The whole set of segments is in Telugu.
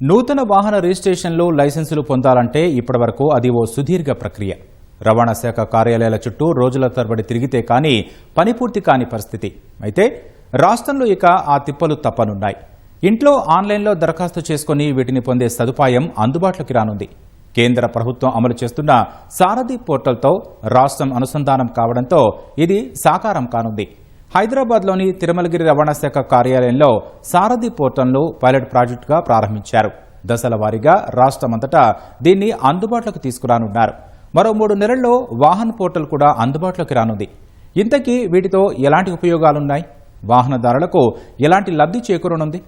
నూతన వాహన రిజిస్ట్రేషన్లు లైసెన్సులు పొందాలంటే ఇప్పటివరకు అది ఓ సుదీర్ఘ ప్రక్రియ. రవాణా శాఖ కార్యాలయాల చుట్టూ రోజుల తరబడి తిరిగితే కానీ పని పూర్తి కాని పరిస్థితి. అయితే రాష్ట్రంలో ఇక ఆ తిప్పలు తప్పనున్నాయి. ఇంట్లో ఆన్లైన్లో దరఖాస్తు చేసుకుని వీటిని పొందే సదుపాయం అందుబాటులోకి రానుంది. కేంద్ర ప్రభుత్వం అమలు చేస్తున్న సారథి పోర్టల్తో రాష్ట్రం అనుసంధానం కావడంతో ఇది సాకారం కానుంది. హైదరాబాద్లోని తిరుమలగిరి రవాణా శాఖ కార్యాలయంలో సారథి పోర్టల్ను పైలట్ ప్రాజెక్టుగా ప్రారంభించారు. దశల వారీగా రాష్ట్రమంతటా దీన్ని అందుబాటులోకి తీసుకురానున్నారు. మరో మూడు నెలల్లో వాహన్ పోర్టల్ కూడా అందుబాటులోకి రానుంది. ఇంతకీ వీటితో ఎలాంటి ఉపయోగాలున్నాయి? వాహనదారులకు ఎలాంటి లబ్ధి చేకూరనుంది?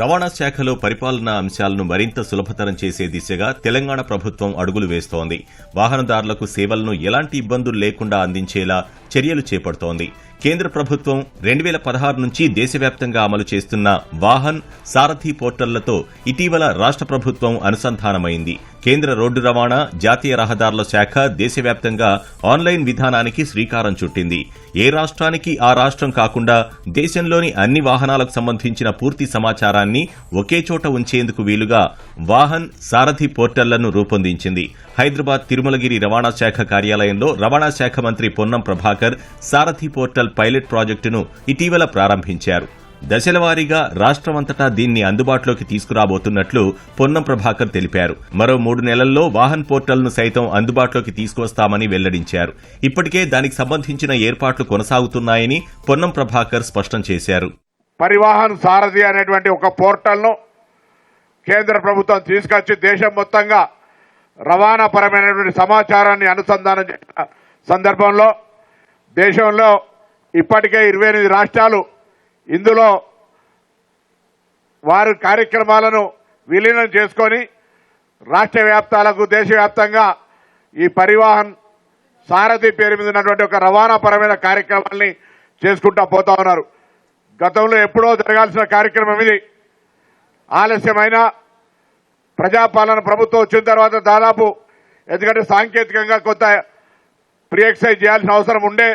రవాణా శాఖలో పరిపాలనా అంశాలను మరింత సులభతరం చేసే దిశగా తెలంగాణ ప్రభుత్వం అడుగులు వేస్తోంది. వాహనదారులకు సేవలను ఎలాంటి ఇబ్బందులు లేకుండా అందించేలా చర్యలు చేపడుతోంది. కేంద్ర ప్రభుత్వం రెండు వేల పదహారు నుంచి దేశవ్యాప్తంగా అమలు చేస్తున్న వాహన్ సారథి పోర్టళ్ళతో ఇటీవల రాష్ట్ర ప్రభుత్వం అనుసంధానమైంది. కేంద్ర రోడ్డు రవాణా జాతీయ రహదారుల శాఖ దేశవ్యాప్తంగా ఆన్లైన్ విధానానికి శ్రీకారం చుట్టింది. ఏ రాష్ట్రానికి ఆ రాష్ట్రం కాకుండా దేశంలోని అన్ని వాహనాలకు సంబంధించిన పూర్తి సమాచారాన్ని ఒకే చోట ఉంచేందుకు వీలుగా వాహన్ సారథి పోర్టళ్ళను రూపొందించింది. హైదరాబాద్ తిరుమలగిరి రవాణా శాఖ కార్యాలయంలో రవాణా శాఖ మంత్రి పొన్నం ప్రభాకర్ సారథి పోర్టల్ పైలట్ ప్రాజెక్టును ఇటీవల ప్రారంభించారు. దశలవారీగా రాష్ట్రమంతటా దీన్ని అందుబాటులోకి తీసుకురాబోతున్నట్లు పొన్నం ప్రభాకర్ తెలిపారు. మరో మూడు నెలల్లో వాహన్ పోర్టల్ను సైతం అందుబాటులోకి తీసుకొస్తామని వెల్లడించారు. ఇప్పటికే దానికి సంబంధించిన ఏర్పాట్లు కొనసాగుతున్నాయని పొన్నం ప్రభాకర్ స్పష్టం చేశారు. పరివాహన్ సారథి అనేటువంటి ఒక పోర్టల్ను కేంద్ర ప్రభుత్వం తీసుకొచ్చి దేశం మొత్తంగా రవాణా పరమైనటువంటి సమాచారాన్ని అనుసంధానం చేసిన సందర్భంలో దేశంలో ఇప్పటికే ఇరవై ఎనిమిది రాష్ట్రాలు ఇందులో వారి కార్యక్రమాలను విలీనం చేసుకొని రాష్ట్ర వ్యాప్తాలకు దేశవ్యాప్తంగా ఈ పరివాహన్ సారథి పేరు మీద ఉన్నటువంటి ఒక రవాణా పరమైన కార్యక్రమాల్ని చేసుకుంటా పోతా ఉన్నారు. గతంలో ఎప్పుడో జరగాల్సిన కార్యక్రమం ఇది. ఆలస్యమైన ప్రజాపాలన ప్రభుత్వం వచ్చిన తర్వాత దాదాపు ఎందుకంటే సాంకేతికంగా కొంత ప్రీ ఎక్సైజ్ చేయాల్సిన అవసరం ఉండే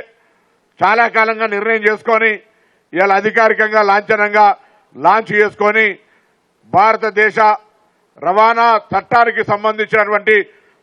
చాలా కాలంగా నిర్ణయం చేసుకొని ఇవాళ అధికారికంగా లాంఛనంగా లాంచ్ చేసుకొని భారతదేశ రవాణా చట్టానికి సంబంధించినటువంటి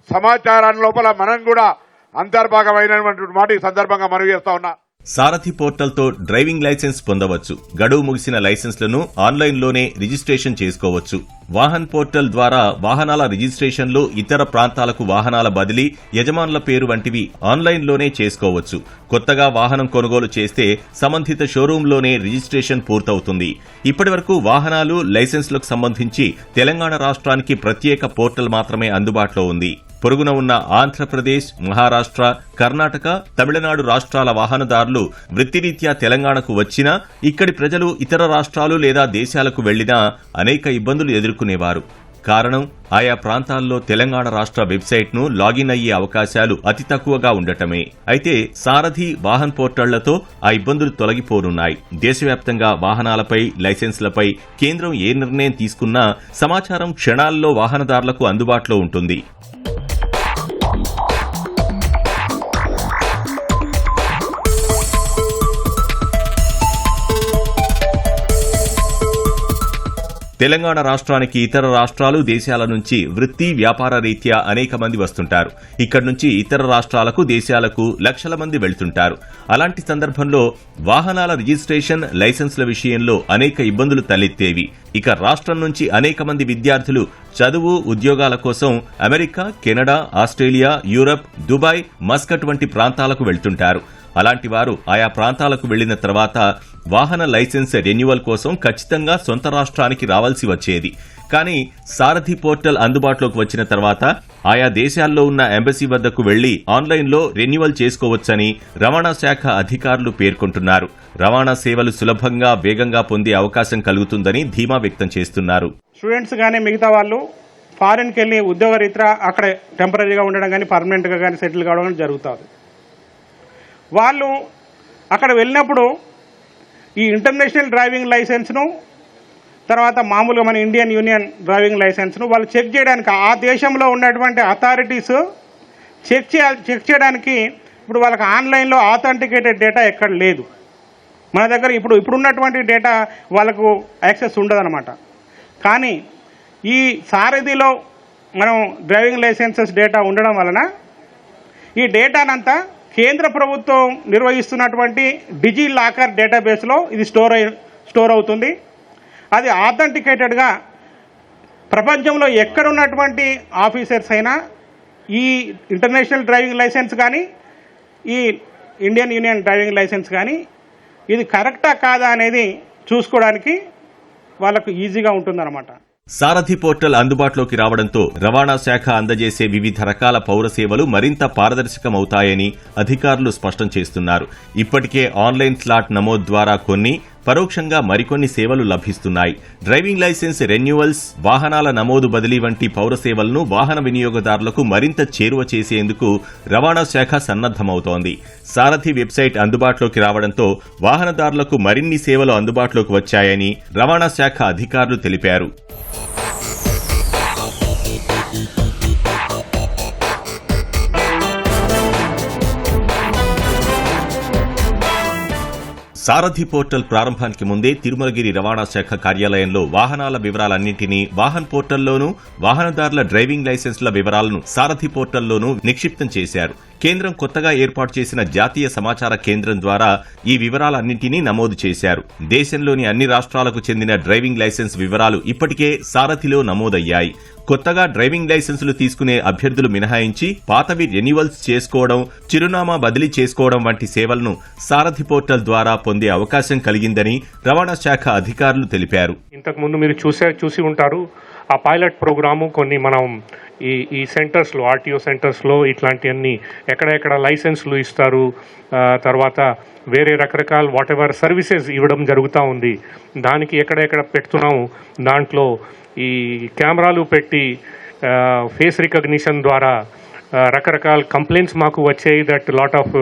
సమాచారాన్ని లోపల మనం కూడా అంతర్భాగమైనటువంటి మాట ఈ సందర్భంగా మనవి చేస్తా ఉన్నా. సారథి పోర్టల్తో డ్రైవింగ్ లైసెన్స్ పొందవచ్చు. గడువు ముగిసిన లైసెన్స్లను ఆన్లైన్లోనే రిజిస్ట్రేషన్ చేసుకోవచ్చు. వాహన్ పోర్టల్ ద్వారా వాహనాల రిజిస్ట్రేషన్లు ఇతర ప్రాంతాలకు వాహనాల బదిలీ యజమానుల పేరు వంటివి ఆన్లైన్లోనే చేసుకోవచ్చు. కొత్తగా వాహనం కొనుగోలు చేస్తే సంబంధిత షోరూంలోనే రిజిస్ట్రేషన్ పూర్తవుతుంది. ఇప్పటివరకు వాహనాలు లైసెన్స్లకు సంబంధించి తెలంగాణ రాష్ట్రానికి ప్రత్యేక పోర్టల్ మాత్రమే అందుబాటులో ఉంది. పొరుగున ఉన్న ఆంధ్రప్రదేశ్ మహారాష్ట్ర కర్ణాటక తమిళనాడు రాష్ట్రాల వాహనదారులు వృత్తిరీత్యా తెలంగాణకు వచ్చినా ఇక్కడి ప్రజలు ఇతర రాష్ట్రాలు లేదా దేశాలకు వెళ్ళినా అనేక ఇబ్బందులు ఎదుర్కొనేవారు. కారణం ఆయా ప్రాంతాల్లో తెలంగాణ రాష్ట్ర వెబ్సైట్ను లాగిన్ అయ్యే అవకాశాలు అతి తక్కువగా ఉండటమే. అయితే సారథి వాహన్ పోర్టళ్ళతో ఆ ఇబ్బందులు తొలగిపోనున్నాయి. దేశవ్యాప్తంగా వాహనాలపై లైసెన్స్లపై కేంద్రం ఏ నిర్ణయం తీసుకున్నా సమాచారం క్షణాల్లో వాహనదారులకు అందుబాటులో ఉంటుంది. తెలంగాణ రాష్ట్రానికి ఇతర రాష్ట్రాలు దేశాల నుంచి వృత్తి వ్యాపార రీత్యా అనేక మంది వస్తుంటారు. ఇక్కడి నుంచి ఇతర రాష్ట్రాలకు దేశాలకు లక్షల మంది వెళ్తుంటారు. అలాంటి సందర్భంలో వాహనాల రిజిస్ట్రేషన్ లైసెన్స్ల విషయంలో అనేక ఇబ్బందులు తలెత్తేవి. ఇక రాష్ట్రం నుంచి అనేక మంది విద్యార్థులు చదువు ఉద్యోగాల కోసం America Canada Australia Europe Dubai Muscat వంటి ప్రాంతాలకు వెళ్తుంటారు. అలాంటి వారు ఆయా ప్రాంతాలకు వెళ్ళిన తర్వాత వాహన లైసెన్స్ రెన్యువల్ కోసం ఖచ్చితంగా సొంత రాష్ట్రానికి రావాల్సి వచ్చేది. కానీ సారథి పోర్టల్ అందుబాటులోకి వచ్చిన తర్వాత ఆయా దేశాల్లో ఉన్న ఎంబసీ వద్దకు వెళ్ళి ఆన్లైన్లో రెన్యువల్ చేసుకోవచ్చని రవాణా శాఖ అధికారులు పేర్కొంటున్నారు. రవాణా సేవలు సులభంగా వేగంగా పొందే అవకాశం కలుగుతుందని ధీమా వ్యక్తం చేస్తున్నారు. స్టూడెంట్స్ కానీ మిగతా వాళ్ళు ఫారిన్కి వెళ్ళి ఉద్యోగరీత్యా అక్కడ టెంపరీగా ఉండడం కానీ పర్మనెంట్గా కానీ సెటిల్ కావడం కానీ జరుగుతుంది. వాళ్ళు అక్కడ వెళ్ళినప్పుడు ఈ ఇంటర్నేషనల్ డ్రైవింగ్ లైసెన్స్ను తర్వాత మామూలుగా మన ఇండియన్ యూనియన్ డ్రైవింగ్ లైసెన్స్ను వాళ్ళు చెక్ చేయడానికి ఆ దేశంలో ఉన్నటువంటి అథారిటీస్ చెక్ చేయాలి చెక్ చేయడానికి ఇప్పుడు వాళ్ళకి ఆన్లైన్లో ఆథెంటికేటెడ్ డేటా ఎక్కడ లేదు. మన దగ్గర ఇప్పుడు ఇప్పుడున్నటువంటి డేటా వాళ్ళకు యాక్సెస్ ఉండదన్నమాట. కానీ ఈ సారథిలో మనం డ్రైవింగ్ లైసెన్సెస్ డేటా ఉండడం వలన ఈ డేటానంతా కేంద్ర ప్రభుత్వం నిర్వహిస్తున్నటువంటి డిజి లాకర్ డేటాబేస్లో ఇది స్టోర్ అయి స్టోర్ అవుతుంది. అది ఆథెంటికేటెడ్గా ప్రపంచంలో ఎక్కడున్నటువంటి ఆఫీసర్స్ అయినా ఈ ఇంటర్నేషనల్ డ్రైవింగ్ లైసెన్స్ కానీ ఈ ఇండియన్ యూనియన్ డ్రైవింగ్ లైసెన్స్ కానీ ఇది కరెక్టా కాదా అనేది చూసుకోవడానికి వాళ్ళకు ఈజీగా ఉంటుందన్నమాట. సారథి పోర్టల్ అందుబాటులోకి రావడంతో రవాణా శాఖ అందజేసే వివిధ రకాల పౌర సేవలు మరింత పారదర్శకమవుతాయని అధికారులు స్పష్టం చేస్తున్నారు. ఇప్పటికే ఆన్లైన్ స్లాట్ నమోదు ద్వారా కొన్ని పరోక్షంగా మరికొన్ని సేవలు లభిస్తున్నాయి. డ్రైవింగ్ లైసెన్స్ రెన్యువల్స్ వాహనాల నమోదు బదిలీ వంటి పౌర సేవలను వాహన వినియోగదారులకు మరింత చేరువ చేసేందుకు రవాణా శాఖ సన్నద్దమవుతోంది సారథి వెబ్సైట్ అందుబాటులోకి రావడంతో వాహనదారులకు మరిన్ని సేవలు అందుబాటులోకి వచ్చాయని రవాణా శాఖ అధికారులు తెలిపారు. సారథి పోర్టల్ ప్రారంభానికి ముందే తిరుమలగిరి రవాణా శాఖ కార్యాలయంలో వాహనాల వివరాలన్నింటినీ వాహన్ పోర్టల్లోనూ వాహనదారుల డ్రైవింగ్ లైసెన్స్ల వివరాలను సారథి పోర్టల్లోనూ నిక్షిప్తం చేశారు. కేంద్రం కొత్తగా ఏర్పాటు చేసిన జాతీయ సమాచార కేంద్రం ద్వారా ఈ వివరాలన్నింటినీ నమోదు చేశారు. దేశంలోని అన్ని రాష్ట్రాలకు చెందిన డ్రైవింగ్ లైసెన్స్ వివరాలు ఇప్పటికే సారథిలో నమోదయ్యాయి. కొత్తగా డ్రైవింగ్ లైసెన్సులు తీసుకునే అభ్యర్థులు మినహాయించి పాతవి రెన్యువల్స్ చేసుకోవడం చిరునామా బదిలీ చేసుకోవడం వంటి సేవలను సారథి పోర్టల్ ద్వారా పొందే అవకాశం కలిగిందని రవాణా శాఖ అధికారులు తెలిపారు. ఇంతకు ముందు మీరు చూసే చూసి ఉంటారు. ఆ పైలట్ ప్రోగ్రాము కొన్ని మనం ఈ ఈ సెంటర్స్లో ఆర్టీఓ సెంటర్స్లో ఇట్లాంటివన్నీ ఎక్కడెక్కడ లైసెన్స్లు ఇస్తారు తర్వాత వేరే రకరకాల వాట్ ఎవర్ సర్వీసెస్ ఇవ్వడం జరుగుతూ ఉంది. దానికి ఎక్కడెక్కడ పెడుతున్నాము దాంట్లో ఈ కెమెరాలు పెట్టి ఫేస్ రికగ్నిషన్ ద్వారా రకరకాల కంప్లైంట్స్ మాకు వచ్చాయి that lot of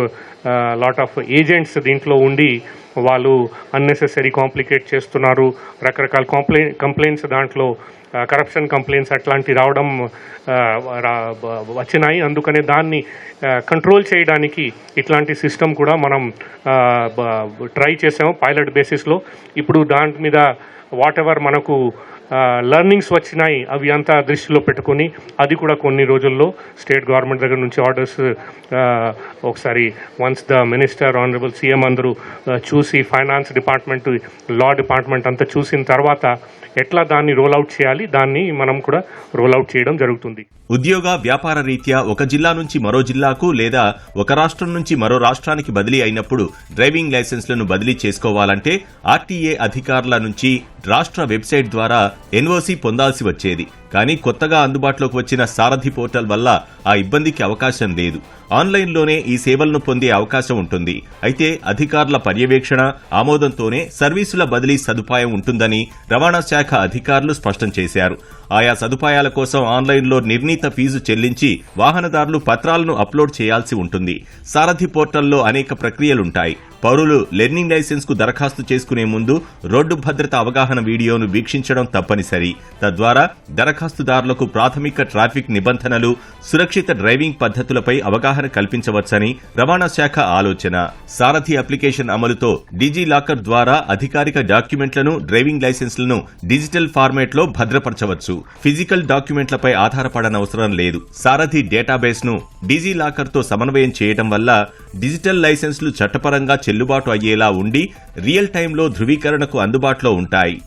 lot of agents దీంట్లో ఉండి వాళ్ళు అన్నెసెసరీ కాంప్లికేట్ చేస్తున్నారు. రకరకాల కంప్లైంట్ కంప్లైంట్స్ దాంట్లో కరప్షన్ కంప్లైంట్స్ అట్లాంటి రావడం వచ్చినాయి. అందుకనే దాన్ని కంట్రోల్ చేయడానికి ఇట్లాంటి సిస్టమ్ కూడా మనం ట్రై చేసాము పైలట్ బేసిస్లో ఇప్పుడు దాని మీద వాట్ ఎవర్ మనకు లర్నింగ్స్ వచ్చినాయి అవి అంతా దృష్టిలో పెట్టుకొని అది కూడా కొన్ని రోజుల్లో స్టేట్ గవర్నమెంట్ దగ్గర నుంచి ఆర్డర్స్ ఒకసారి once the minister honourable CM అందరూ చూసి ఫైనాన్స్ డిపార్ట్మెంట్ లా డిపార్ట్మెంట్ అంతా చూసిన తర్వాత ఎట్లా దాన్ని రోల్ అవుట్ చేయాలి దాన్ని మనం కూడా రోల్ అవుట్ చేయడం జరుగుతుంది. ఉద్యోగ వ్యాపార రీత్యా ఒక జిల్లా నుంచి మరో జిల్లాకు లేదా ఒక రాష్ట్రం నుంచి మరో రాష్ట్రానికి బదిలీ అయినప్పుడు డ్రైవింగ్ లైసెన్స్లను బదిలీ చేసుకోవాలంటే ఆర్టీఏ అధికారుల నుంచి రాష్ట్ర వెబ్సైట్ ద్వారా ఎన్ఓసీ పొందాల్సి వచ్చేది. కానీ కొత్తగా అందుబాటులోకి వచ్చిన సారథి పోర్టల్ వల్ల ఆ ఇబ్బందికి అవకాశం లేదు. ఆన్లైన్లోనే ఈ సేవలను పొందే అవకాశం ఉంటుంది. అయితే అధికారుల పర్యవేక్షణ ఆమోదంతోనే సర్వీసుల బదిలీ సదుపాయం ఉంటుందని రవాణా శాఖ అధికారులు స్పష్టం చేశారు. ఆయా సదుపాయాల కోసం ఆన్లైన్లో నిర్ణీత ఫీజు చెల్లించి వాహనదారులు పత్రాలను అప్లోడ్ చేయాల్సి ఉంటుంది. సారథి పోర్టల్లో అనేక ప్రక్రియలుంటాయి. పౌరులు లెర్నింగ్ లైసెన్స్కు దరఖాస్తు చేసుకునే ముందు రోడ్డు భద్రత అవగాహన వీడియోను వీక్షించడం తప్పనిసరి. తద్వారా దరఖాస్తుదారులకు ప్రాథమిక ట్రాఫిక్ నిబంధనలు సురక్షిత డ్రైవింగ్ పద్ధతులపై అవగాహన కల్పించవచ్చని రవాణా శాఖ ఆలోచన. సారథి అప్లికేషన్ అమలుతో డిజీ లాకర్ ద్వారా అధికారిక డాక్యుమెంట్లను డ్రైవింగ్ లైసెన్స్లను డిజిటల్ ఫార్మేట్లో భద్రపరచవచ్చు. ఫిజికల్ డాక్యుమెంట్లపై ఆధారపడనవసరం లేదు. సారథి డేటాబేస్ను డిజీ లాకర్తో సమన్వయం చేయడం వల్ల డిజిటల్ లైసెన్స్లు చట్టపరంగా చెల్లుబాటు అయ్యేలా ఉండి రియల్ టైంలో ధృవీకరణకు అందుబాటులో ఉంటాయి.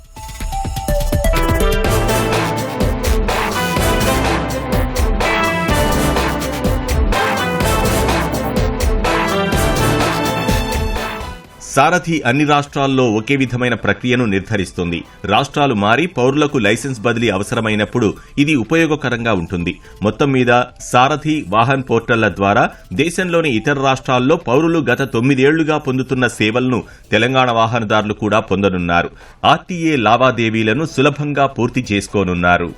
సారథి అన్ని రాష్ట్రాల్లో ఒకే విధమైన ప్రక్రియను నిర్ధారిస్తుంది. రాష్ట్రాలు మారి పౌరులకు లైసెన్స్ బదిలీ అవసరమైనప్పుడు ఇది ఉపయోగకరంగా ఉంటుంది. మొత్తం మీద సారథి వాహన్ పోర్టళ్ళ ద్వారా దేశంలోని ఇతర రాష్ట్రాల్లో పౌరులు గత తొమ్మిదేళ్ళుగా పొందుతున్న సేవలను తెలంగాణ వాహనదారులు కూడా పొందనున్నారు. ఆర్టీఏ లావాదేవీలను సులభంగా పూర్తి చేసుకోనున్నారు.